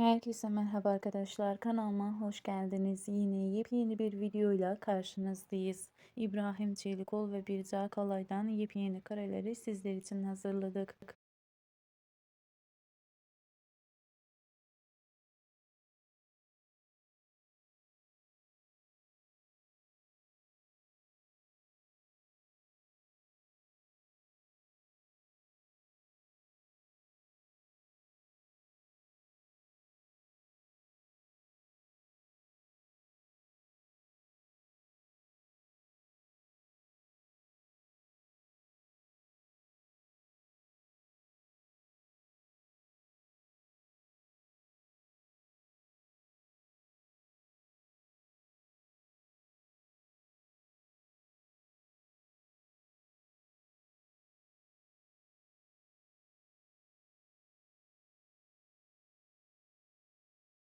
Herkese merhaba arkadaşlar. Kanalıma hoş geldiniz. Yine yepyeni bir videoyla karşınızdayız. İbrahim Çelikol ve Birca Kalay'dan yepyeni kareleri sizler için hazırladık.